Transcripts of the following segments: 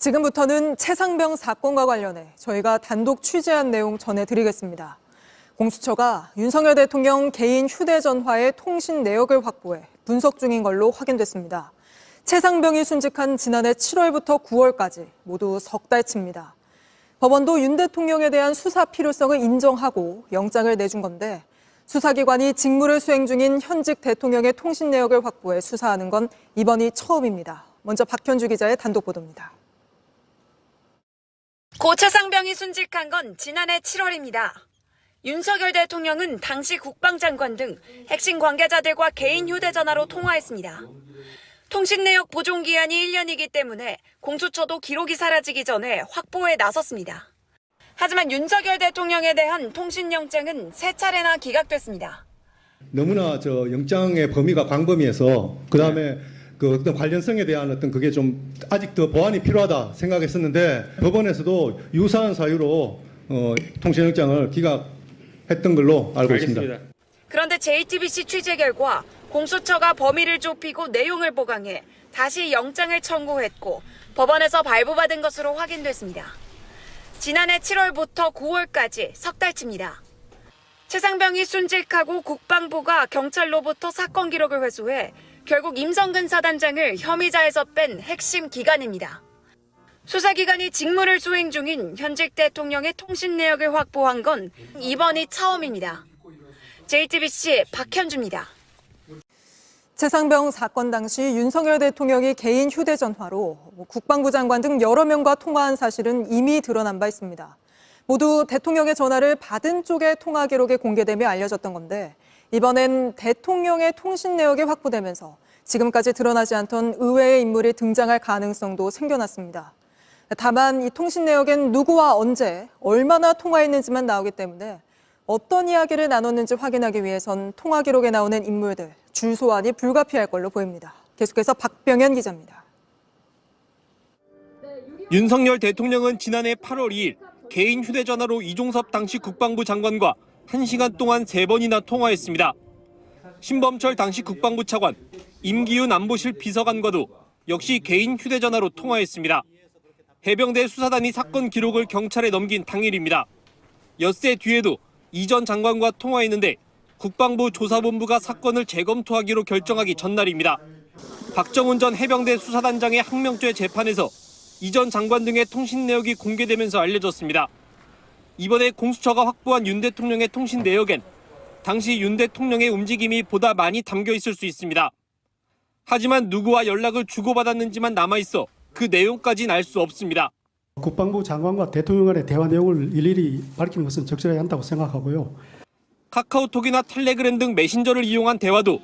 지금부터는 최상병 사건과 관련해 저희가 단독 취재한 내용 전해드리겠습니다. 공수처가 윤석열 대통령 개인 휴대전화의 통신 내역을 확보해 분석 중인 걸로 확인됐습니다. 최상병이 순직한 지난해 7월부터 9월까지 모두 석 달치입니다. 법원도 윤 대통령에 대한 수사 필요성을 인정하고 영장을 내준 건데 수사기관이 직무를 수행 중인 현직 대통령의 통신 내역을 확보해 수사하는 건 이번이 처음입니다. 먼저 박현주 기자의 단독 보도입니다. 고 최상병이 순직한 건 지난해 7월입니다. 윤석열 대통령은 당시 국방장관 등 핵심 관계자들과 개인 휴대전화로 통화했습니다. 통신 내역 보존 기한이 1년이기 때문에 공수처도 기록이 사라지기 전에 확보에 나섰습니다. 하지만 윤석열 대통령에 대한 통신 영장은 세 차례나 기각됐습니다. 너무나 저 영장의 범위가 광범위해서 그 다음에 그 어떤 관련성에 대한 어떤 그게 좀 아직 더 보완이 필요하다 생각했었는데 법원에서도 유사한 사유로 어, 통신영장을 기각했던 걸로 알고 있습니다. 그런데 JTBC 취재 결과 공수처가 범위를 좁히고 내용을 보강해 다시 영장을 청구했고 법원에서 발부받은 것으로 확인됐습니다. 지난해 7월부터 9월까지 석 달치입니다. 최상병이 순직하고 국방부가 경찰로부터 사건 기록을 회수해 결국 임성근 사단장을 혐의자에서 뺀 핵심 기관입니다. 수사기관이 직무를 수행 중인 현직 대통령의 통신 내역을 확보한 건 이번이 처음입니다. JTBC 박현주입니다. 최상병 사건 당시 윤석열 대통령이 개인 휴대전화로 국방부 장관 등 여러 명과 통화한 사실은 이미 드러난 바 있습니다. 모두 대통령의 전화를 받은 쪽의 통화 기록이 공개되며 알려졌던 건데 이번엔 대통령의 통신 내역이 확보되면서 지금까지 드러나지 않던 의외의 인물이 등장할 가능성도 생겨났습니다. 다만 이 통신 내역엔 누구와 언제, 얼마나 통화했는지만 나오기 때문에 어떤 이야기를 나눴는지 확인하기 위해선 통화 기록에 나오는 인물들 줄 소환이 불가피할 걸로 보입니다. 계속해서 박병현 기자입니다. 윤석열 대통령은 지난해 8월 2일 개인 휴대전화로 이종섭 당시 국방부 장관과 1시간 동안 3번이나 통화했습니다. 신범철 당시 국방부 차관, 임기훈 안보실 비서관과도 역시 개인 휴대전화로 통화했습니다. 해병대 수사단이 사건 기록을 경찰에 넘긴 당일입니다. 엿새 뒤에도 이 전 장관과 통화했는데 국방부 조사본부가 사건을 재검토하기로 결정하기 전날입니다. 박정훈 전 해병대 수사단장의 항명죄 재판에서 이 전 장관 등의 통신 내역이 공개되면서 알려졌습니다. 이번에 공수처가 확보한 윤 대통령의 통신 내역엔 당시 윤 대통령의 움직임이 보다 많이 담겨 있을 수 있습니다. 하지만 누구와 연락을 주고받았는지만 남아 있어 그 내용까지는 알 수 없습니다. 국방부 장관과 대통령 간의 대화 내용을 일일이 밝히는 것은 적절하지 않다고 생각하고요. 카카오톡이나 텔레그램 등 메신저를 이용한 대화도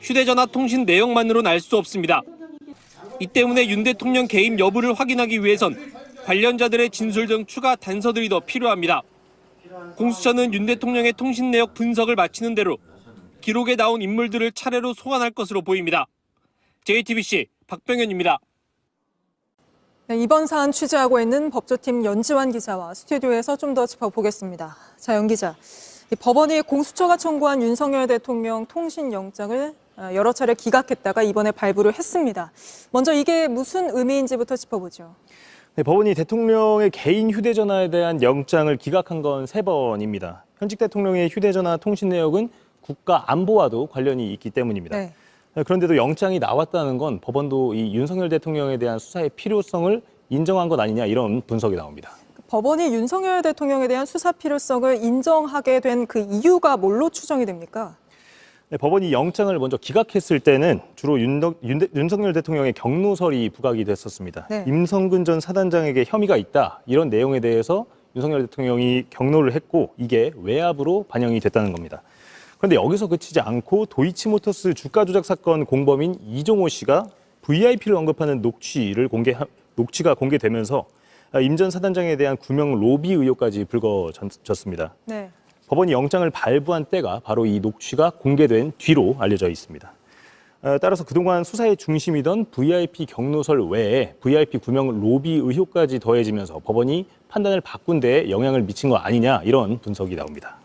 휴대전화 통신 내용만으로는 알 수 없습니다. 이 때문에 윤 대통령 개입 여부를 확인하기 위해선 관련자들의 진술 등 추가 단서들이 더 필요합니다. 공수처는 윤 대통령의 통신 내역 분석을 마치는 대로 기록에 나온 인물들을 차례로 소환할 것으로 보입니다. JTBC 박병현입니다. 네, 이번 사안 취재하고 있는 법조팀 연지환 기자와 스튜디오에서 좀 더 짚어보겠습니다. 자, 연 기자. 이 법원이 공수처가 청구한 윤석열 대통령 통신 영장을 어, 여러 차례 기각했다가 이번에 발부를 했습니다. 먼저 이게 무슨 의미인지부터 짚어보죠. 네, 법원이 대통령의 개인 휴대전화에 대한 영장을 기각한 건 세 번입니다. 현직 대통령의 휴대전화 통신 내역은 국가 안보와도 관련이 있기 때문입니다. 네. 그런데도 영장이 나왔다는 건 법원도 이 윤석열 대통령에 대한 수사의 필요성을 인정한 것 아니냐 이런 분석이 나옵니다. 법원이 윤석열 대통령에 대한 수사 필요성을 인정하게 된 그 이유가 뭘로 추정이 됩니까? 네, 법원이 영장을 먼저 기각했을 때는 주로 윤, 대- 윤석열 대통령의 경로설이 부각이 됐었습니다. 네. 임성근 전 사단장에게 혐의가 있다 이런 내용에 대해서 윤석열 대통령이 경로를 했고 이게 외압으로 반영이 됐다는 겁니다. 그런데 여기서 그치지 않고 도이치모터스 주가 조작 사건 공범인 이종호 씨가 VIP를 언급하는 녹취를 공개 녹취가 공개되면서 임 전 사단장에 대한 구명 로비 의혹까지 불거졌습니다. 네. 법원이 영장을 발부한 때가 바로 이 녹취가 공개된 뒤로 알려져 있습니다. 어, 따라서 그동안 수사의 중심이던 VIP 경로설 외에 VIP 구명 로비 의혹까지 더해지면서 법원이 판단을 바꾼 데에 영향을 미친 거 아니냐 이런 분석이 나옵니다.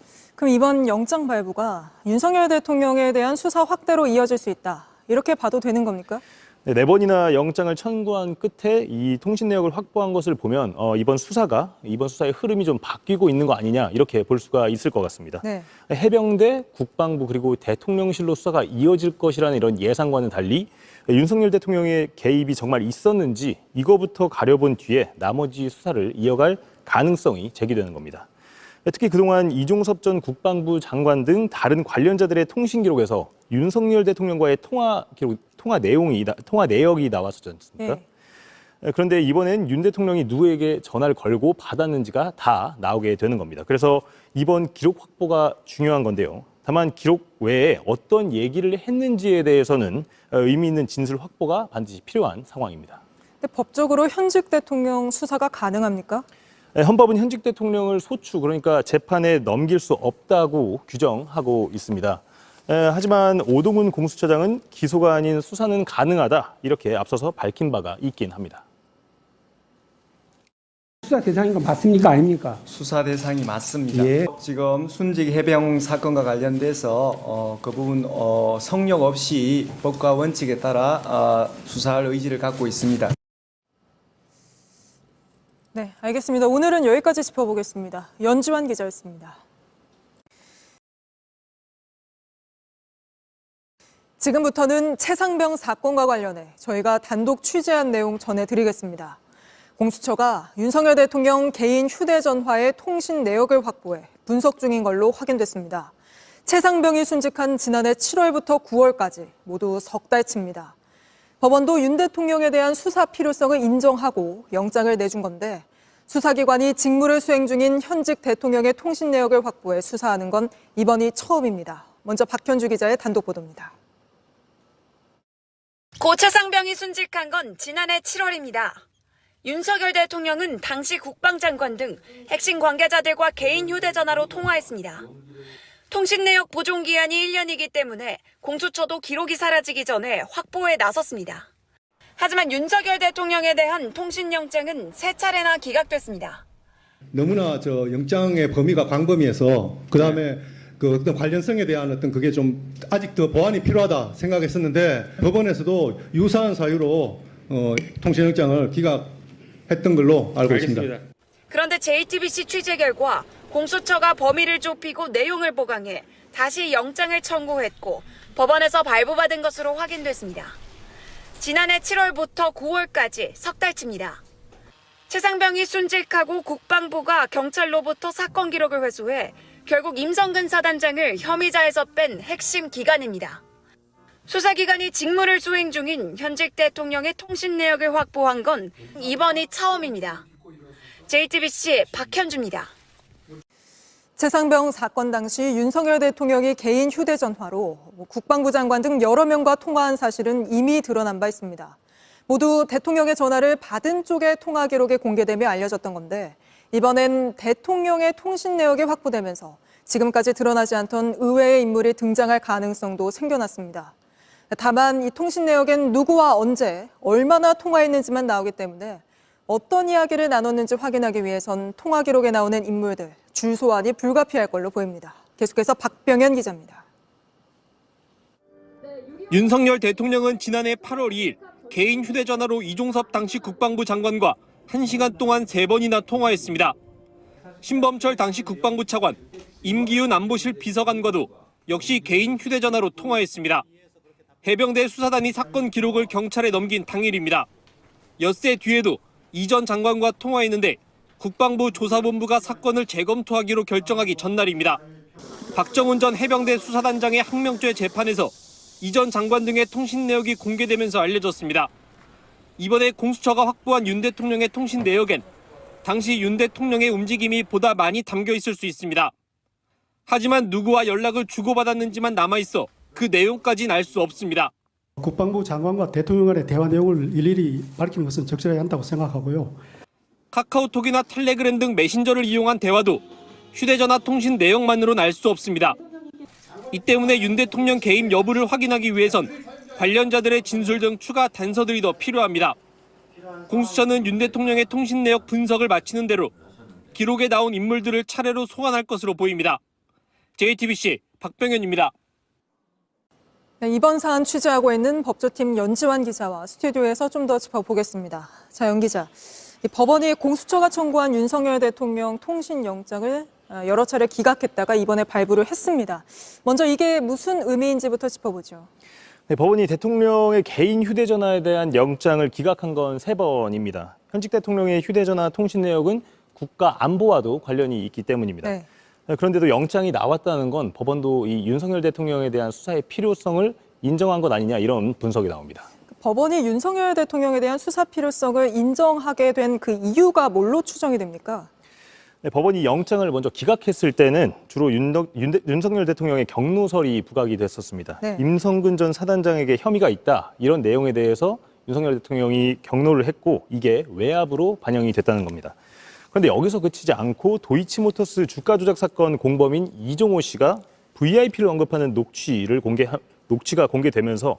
그럼 이번 영장 발부가 윤석열 대통령에 대한 수사 확대로 이어질 수 있다. 이렇게 봐도 되는 겁니까? 네, 네 번이나 영장을 청구한 끝에 이 통신 내역을 확보한 것을 보면 어, 이번 수사가 이번 수사의 흐름이 좀 바뀌고 있는 거 아니냐 이렇게 볼 수가 있을 것 같습니다. 네. 해병대, 국방부 그리고 대통령실로 수사가 이어질 것이라는 이런 예상과는 달리 윤석열 대통령의 개입이 정말 있었는지 이거부터 가려본 뒤에 나머지 수사를 이어갈 가능성이 제기되는 겁니다. 특히 그동안 이종섭 전 국방부 장관 등 다른 관련자들의 통신 기록에서 윤석열 대통령과의 통화 기록, 통화 내용이 나- 통화 내역이 나왔었지 않습니까? 네. 그런데 이번엔 윤 대통령이 누구에게 전화를 걸고 받았는지가 다 나오게 되는 겁니다. 그래서 이번 기록 확보가 중요한 건데요. 다만 기록 외에 어떤 얘기를 했는지에 대해서는 어, 의미 있는 진술 확보가 반드시 필요한 상황입니다. 법적으로 현직 대통령 수사가 가능합니까? 네, 헌법은 현직 대통령을 소추 그러니까 재판에 넘길 수 없다고 규정하고 있습니다. 에, 하지만 오동훈 공수처장은 기소가 아닌 수사는 가능하다 이렇게 앞서서 밝힌 바가 있긴 합니다. 수사 대상인 거 맞습니까? 아닙니까? 수사 대상이 맞습니다. 예. 지금 순직 해병 사건과 관련돼서 어, 그 부분 어, 성역 없이 법과 원칙에 따라 어, 수사할 의지를 갖고 있습니다. 네, 알겠습니다. 오늘은 여기까지 짚어보겠습니다. 연주환 기자였습니다. 지금부터는 최상병 사건과 관련해 저희가 단독 취재한 내용 전해드리겠습니다. 공수처가 윤석열 대통령 개인 휴대전화의 통신 내역을 확보해 분석 중인 걸로 확인됐습니다. 최상병이 순직한 지난해 7월부터 9월까지 모두 석 달치입니다. 법원도 윤 대통령에 대한 수사 필요성을 인정하고 영장을 내준 건데 수사기관이 직무를 수행 중인 현직 대통령의 통신 내역을 확보해 수사하는 건 이번이 처음입니다. 먼저 박현주 기자의 단독 보도입니다. 고 최상병이 순직한 건 지난해 7월입니다. 윤석열 대통령은 당시 국방장관 등 핵심 관계자들과 개인 휴대전화로 통화했습니다. 통신 내역 보존 기한이 1년이기 때문에 공수처도 기록이 사라지기 전에 확보에 나섰습니다. 하지만 윤석열 대통령에 대한 통신영장은 세 차례나 기각됐습니다. 너무나 저 영장의 범위가 광범위해서 그 다음에 그 어떤 관련성에 대한 어떤 그게 좀 아직 더 보완이 필요하다 생각했었는데 법원에서도 유사한 사유로 어, 통신영장을 기각했던 걸로 알고 있습니다. 그런데 JTBC 취재 결과 공수처가 범위를 좁히고 내용을 보강해 다시 영장을 청구했고 법원에서 발부받은 것으로 확인됐습니다. 지난해 7월부터 9월까지 석 달치입니다. 최상병이 순직하고 국방부가 경찰로부터 사건 기록을 회수해 결국 임성근 사단장을 혐의자에서 뺀 핵심 기관입니다. 수사기관이 직무를 수행 중인 현직 대통령의 통신 내역을 확보한 건 이번이 처음입니다. JTBC 박현주입니다. 최상병 사건 당시 윤석열 대통령이 개인 휴대전화로 뭐 국방부 장관 등 여러 명과 통화한 사실은 이미 드러난 바 있습니다. 모두 대통령의 전화를 받은 쪽의 통화 기록이 공개되며 알려졌던 건데 이번엔 대통령의 통신 내역이 확보되면서 지금까지 드러나지 않던 의외의 인물이 등장할 가능성도 생겨났습니다. 다만 이 통신 내역엔 누구와 언제, 얼마나 통화했는지만 나오기 때문에 어떤 이야기를 나눴는지 확인하기 위해선 통화 기록에 나오는 인물들 줄 소환이 불가피할 걸로 보입니다. 계속해서 박병현 기자입니다. 윤석열 대통령은 지난해 8월 2일 개인 휴대전화로 이종섭 당시 국방부 장관과 1시간 동안 3번이나 통화했습니다. 신범철 당시 국방부 차관, 임기훈 안보실 비서관과도 역시 개인 휴대전화로 통화했습니다. 해병대 수사단이 사건 기록을 경찰에 넘긴 당일입니다. 엿새 뒤에도 이 전 장관과 통화했는데 국방부 조사본부가 사건을 재검토하기로 결정하기 전날입니다. 박정훈 전 해병대 수사단장의 항명죄 재판에서 이 전 장관 등의 통신 내역이 공개되면서 알려졌습니다. 이번에 공수처가 확보한 윤 대통령의 통신 내역엔 당시 윤 대통령의 움직임이 보다 많이 담겨 있을 수 있습니다. 하지만 누구와 연락을 주고받았는지만 남아 있어 그 내용까지는 알 수 없습니다. 국방부 장관과 대통령 간의 대화 내용을 일일이 밝히는 것은 적절하지 않다고 생각하고요. 카카오톡이나 텔레그램 등 메신저를 이용한 대화도 휴대전화 통신 내용만으로는 알 수 없습니다. 이 때문에 윤 대통령 개입 여부를 확인하기 위해선 관련자들의 진술 등 추가 단서들이 더 필요합니다. 공수처는 윤 대통령의 통신 내역 분석을 마치는 대로 기록에 나온 인물들을 차례로 소환할 것으로 보입니다. JTBC 박병현입니다. 네, 이번 사안 취재하고 있는 법조팀 연지환 기자와 스튜디오에서 좀 더 짚어보겠습니다. 자, 연 기자. 이 법원이 공수처가 청구한 윤석열 대통령 통신 영장을 아, 여러 차례 기각했다가 이번에 발부를 했습니다. 먼저 이게 무슨 의미인지부터 짚어보죠. 네, 법원이 대통령의 개인 휴대전화에 대한 영장을 기각한 건 세 번입니다. 현직 대통령의 휴대전화 통신 내역은 국가 안보와도 관련이 있기 때문입니다. 네. 그런데도 영장이 나왔다는 건 법원도 이 윤석열 대통령에 대한 수사의 필요성을 인정한 것 아니냐 이런 분석이 나옵니다. 법원이 윤석열 대통령에 대한 수사 필요성을 인정하게 된 그 이유가 뭘로 추정이 됩니까? 네, 법원이 영장을 먼저 기각했을 때는 주로 윤, 석열 대통령의 경로설이 부각이 됐었습니다. 네. 임성근 전 사단장에게 혐의가 있다 이런 내용에 대해서 윤석열 대통령이 경로를 했고 이게 외압으로 반영이 됐다는 겁니다. 그런데 여기서 그치지 않고 도이치모터스 주가 조작 사건 공범인 이종호 씨가 VIP를 언급하는 녹취를 공개 녹취가 공개되면서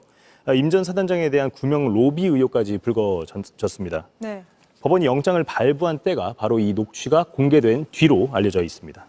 임 전 사단장에 대한 구명 로비 의혹까지 불거졌습니다. 네. 법원이 영장을 발부한 때가 바로 이 녹취가 공개된 뒤로 알려져 있습니다.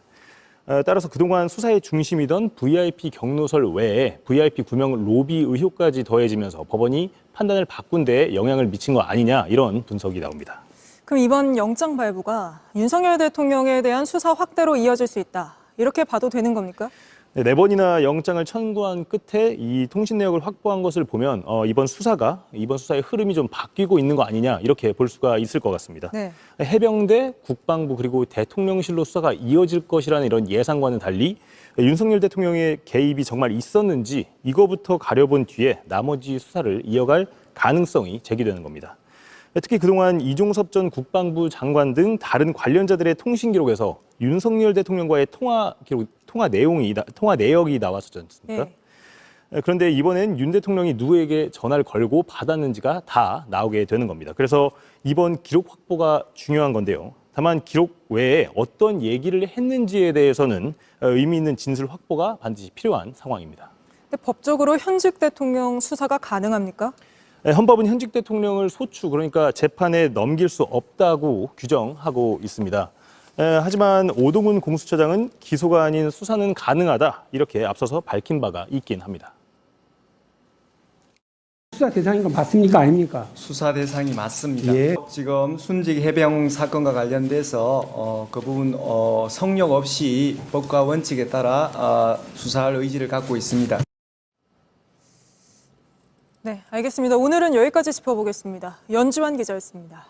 어, 따라서 그동안 수사의 중심이던 VIP 경로설 외에 VIP 구명 로비 의혹까지 더해지면서 법원이 판단을 바꾼 데에 영향을 미친 거 아니냐 이런 분석이 나옵니다. 그럼 이번 영장 발부가 윤석열 대통령에 대한 수사 확대로 이어질 수 있다. 이렇게 봐도 되는 겁니까? 네, 네 번이나 영장을 청구한 끝에 이 통신 내역을 확보한 것을 보면 어, 이번 수사가 이번 수사의 흐름이 좀 바뀌고 있는 거 아니냐 이렇게 볼 수가 있을 것 같습니다. 네. 해병대, 국방부 그리고 대통령실로 수사가 이어질 것이라는 이런 예상과는 달리 윤석열 대통령의 개입이 정말 있었는지 이거부터 가려본 뒤에 나머지 수사를 이어갈 가능성이 제기되는 겁니다. 특히 그동안 이종섭 전 국방부 장관 등 다른 관련자들의 통신 기록에서 윤석열 대통령과의 통화 기록, 통화 내용이 나- 통화 내역이 나왔었지 않습니까? 네. 그런데 이번엔 윤 대통령이 누구에게 전화를 걸고 받았는지가 다 나오게 되는 겁니다. 그래서 이번 기록 확보가 중요한 건데요. 다만 기록 외에 어떤 얘기를 했는지에 대해서는 어, 의미 있는 진술 확보가 반드시 필요한 상황입니다. 근데 법적으로 현직 대통령 수사가 가능합니까? 네, 헌법은 현직 대통령을 소추 그러니까 재판에 넘길 수 없다고 규정하고 있습니다. 에, 하지만 오동훈 공수처장은 기소가 아닌 수사는 가능하다 이렇게 앞서서 밝힌 바가 있긴 합니다. 수사 대상인 거 맞습니까? 아닙니까? 수사 대상이 맞습니다. 예. 지금 순직 해병 사건과 관련돼서 어, 그 부분 어, 성역 없이 법과 원칙에 따라 어, 수사할 의지를 갖고 있습니다. 네, 알겠습니다. 오늘은 여기까지 짚어보겠습니다. 연주환 기자였습니다.